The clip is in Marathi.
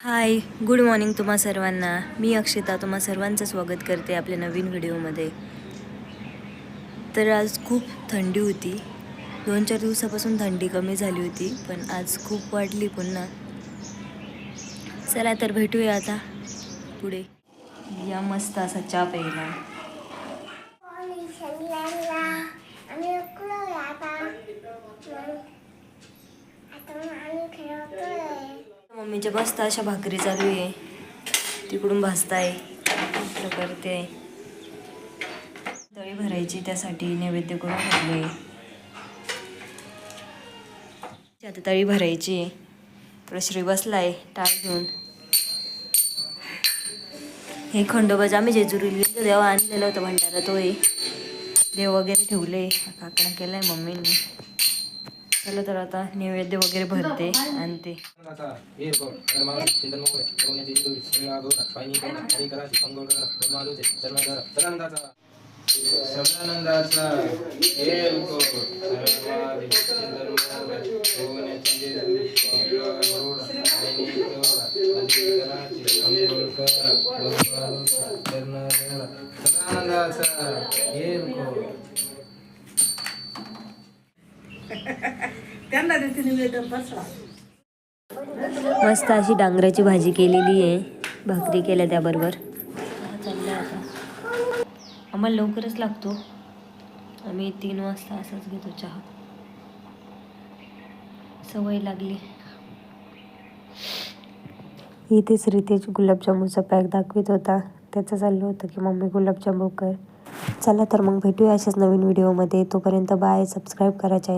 हाय गुड मॉर्निंग तुम्हा सर्वांना. मी अक्षिता तुम्हा सर्वांचं स्वागत करते आपल्या नवीन व्हिडिओमध्ये. तर आज खूप थंडी होती. दोन चार दिवसापासून थंडी कमी झाली होती पण आज खूप वाढली पुन्हा. चला तर भेटूया आता पुढे. या मस्त असा चहा प्यायला. आम्ही आता. म्हणजे मस्त अशा भाकरी चालू आहे. तिकडून भाजताय. करते तळी भरायची त्यासाठी नैवेद्य करून ठेवले आता तळी भरायची. प्रश्री बसलाय टाळ घेऊन. हे खंडोबाज आम्ही जेजुरीला गेलो तेव्हा आणलेलं होतं भंडारा तो आहे देव वगैरे ठेवले. काकडा केलाय मम्मीने. चला तर आता नैवेद्य वगैरे भरते आणते आता हे सदानंदाचा हे रुको मस्त अशी डांगराची भाजी केलेली आहे. भाकरी केल्या त्याबरोबर. चाललं आता आम्हाला लवकरच लागतो. आम्ही तीन वाजता असंच घेतो चहा. सवय लागली. इथेच रितेश गुलाबजामुनचा पॅक दाखवित होता. त्याचं चाललं होतं की मम्मी गुलाबजामुन कर. चला तर मग भेटूया अशाच नवीन व्हिडिओमध्ये तोपर्यंत बाय सबस्क्राईब करा चॅनल